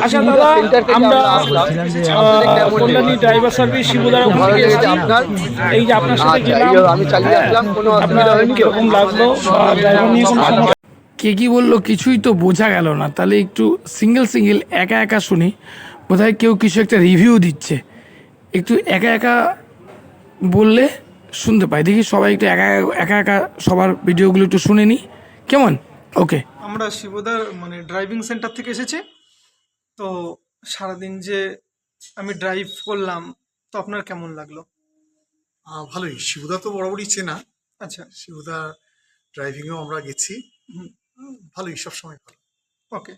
আচ্ছা দাদা আমরা আমরা আসলাম। আহ, কল্যাণী ড্রাইভার সার্ভিস শিবুদার থেকে এসেছি। এই যে আপনার সাথে গেলাম আমি চালিয়ে আসলাম কোনো অসুবিধা হয়নি কীরকম লাগল ড্রাইভার নিয়ে কোনো কে কি বলল কিছুই তো বোঝা গেল না। তাহলে একটু সিঙ্গেল সিঙ্গেল একা একা শুনি। বোধহয় কেউ কিছু একটা রিভিউ দিচ্ছে। একটু একা একা বললে শুনতে পাই। দেখি সবাই একটু একা একা- একা একা সবার ভিডিওগুলো একটু শুনে নিই কেমন? ওকে আমরা শিবদার মানে ড্রাইভিং সেন্টার থেকে এসেছি। তো সারাদিন যে আমি ড্রাইভ করলাম তো আপনার কেমন লাগল? আহ, ভালোই। শিবুদা তো বরাবরই চেনা। আচ্ছা। শিবুদা ড্রাইভিংয়েও আমরা গেছি। হুম। হুম, ভালোই সবসময় ভালো। ওকে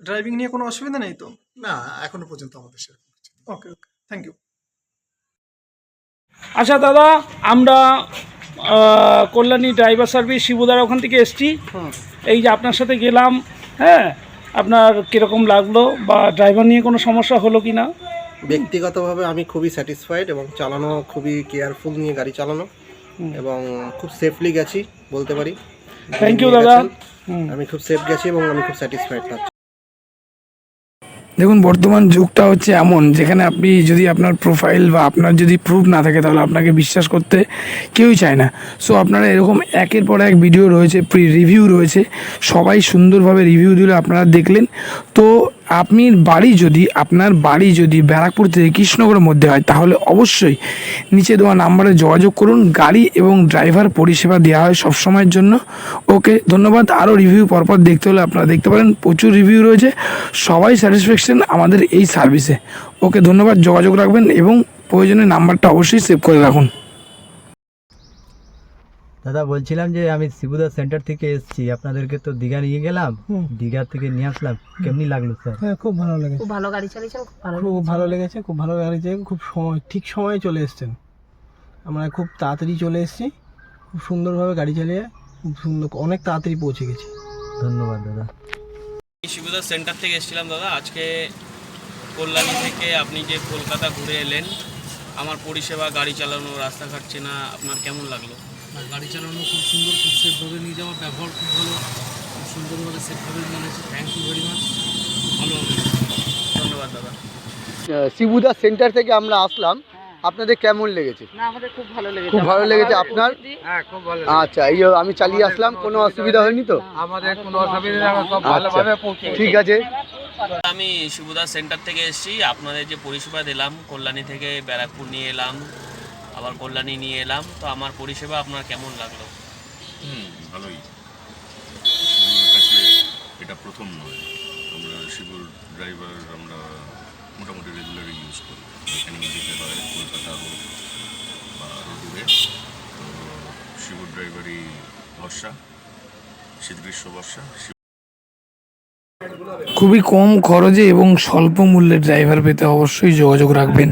ড্রাইভিং নিয়ে কোনো অসুবিধা নেই তো? না এখনও পর্যন্ত আমাদের সেরকম কিছু নেই। ওকে ওকে থ্যাংক ইউ আচ্ছা দাদা আমরা আহ, কল্যাণী ড্রাইভার সার্ভিস শিবুদার ওখান থেকে এসেছি। এই যে আপনার সাথে গেলাম হ্যাঁ? আপনার কীরকম লাগল বা ড্রাইভার নিয়ে কোনো সমস্যা হলো কি না? ব্যক্তিগতভাবে আমি খুবই স্যাটিসফাইড এবং চালানো খুবই কেয়ারফুল নিয়ে গাড়ি চালানো এবং খুব সেফলি গেছি বলতে পারি। থ্যাংক ইউ দাদা। আমি খুব সেফ গেছি এবং আমি খুব স্যাটিসফাইড থাকছি। দেখুন, বর্তমান যুগটা হচ্ছে এমন, যেখানে আপনি যদি আপনার প্রোফাইল বা আপনার যদি প্রুফ না থাকে, তাহলে আপনাকে বিশ্বাস করতে কেউই চায় না। সো আপনারা এরকম একের পর এক ভিডিও রয়েছে প্রি রিভিউ রয়েছে। সবাই সুন্দরভাবে রিভিউ দিলে আপনারা দেখলেন। তো আপনি বাড়ি যদি, আপনার বাড়ি যদি ব্যারাকপুর থেকে কৃষ্ণনগরের মধ্যে হয়, তাহলে অবশ্যই নিচে দেওয়া নাম্বারে যোগাযোগ করুন। গাড়ি এবং ড্রাইভার পরিষেবা দেওয়া হয় সবসময়ের জন্য। ওকে, ধন্যবাদ। আরও রিভিউ পরপর দেখতে হলে আপনারা দেখতে পারেন। প্রচুর রিভিউ রয়েছে। সবাই স্যাটিসফ্যাকশন আমাদের এই সার্ভিসে ওকে, ধন্যবাদ। যোগাযোগ রাখবেন এবং প্রয়োজনে নাম্বারটা অবশ্যই সেভ করে রাখুন। দাদা বলছিলাম যে আমি শিবুদা সেন্টার থেকে এসেছি। আপনাদেরকে তো দীঘা নিয়ে গেলাম। দীঘা থেকে নিয়ে আসলাম। কেমনি লাগল স্যার? হ্যাঁ খুব ভালো লেগেছে। খুব ভালো গাড়ি চালিয়েছেন খুব ভালো খুব ভালো লেগেছে। খুব ভালো লেগেছে খুব সময় ঠিক সময়ে চলে এসেছেন। আমরা খুব তাড়াতাড়ি চলে এসেছি। খুব সুন্দরভাবে গাড়ি চালিয়ে খুব সুন্দর অনেক তাড়াতাড়ি পৌঁছে গেছি। ধন্যবাদ দাদা। শিবুদার সেন্টার থেকে এসেছিলাম দাদা। আজকে কল্যাণী থেকে আপনি যে কলকাতা ঘুরে এলেন আমার পরিষেবা গাড়ি চালানো রাস্তাঘাট চেনা আপনার কেমন লাগল? গাড়ি চালানো খুব সুন্দর খুব সেফভাবে নিয়ে যাওয়া ব্যবহার খুব ভালো। খুব সুন্দরভাবে সেফভাবে নিয়ে গেছে থ্যাংক ইউ ভেরি মাচ ভালো হবে। ধন্যবাদ দাদা। শিবুদা সেন্টার থেকে আমরা আসলাম। আপনাদের কেমন লেগেছে? খুব ভালো লেগেছে। খুব ভালো লেগেছে। আপনার? হ্যাঁ খুব ভালো আচ্ছা এই আমি চালিয়ে আসলাম কোনো অসুবিধা হয়নি তো? আমাদের কোনো অসুবিধা নেই আমরা সব ভালোভাবে ঠিক আছে। আমি শিবুদার সেন্টার থেকে এসেছি। আপনাদের যে পরিষেবা দিলাম কল্যাণী থেকে ব্যারাকপুর নিয়ে এলাম। আবার কল্যাণী নিয়ে এলাম তো আমার পরিষেবা আপনার কেমন লাগল? হুম ভালোই। কাছে এটা প্রথম নয়। আমরা শিবুর ড্রাইভার আমরা মোটামুটি রেগুলারই ইউজ করি। এখানে যেতে হয় কলকাতা হোক বা আরও দূরে তো শিবুর ড্রাইভারই ভরসা শীত গ্রীষ্ম বর্ষা খুবই কম খরচে এবং স্বল্প মূল্যে ড্রাইভার পেতে অবশ্যই যোগাযোগ রাখবেন।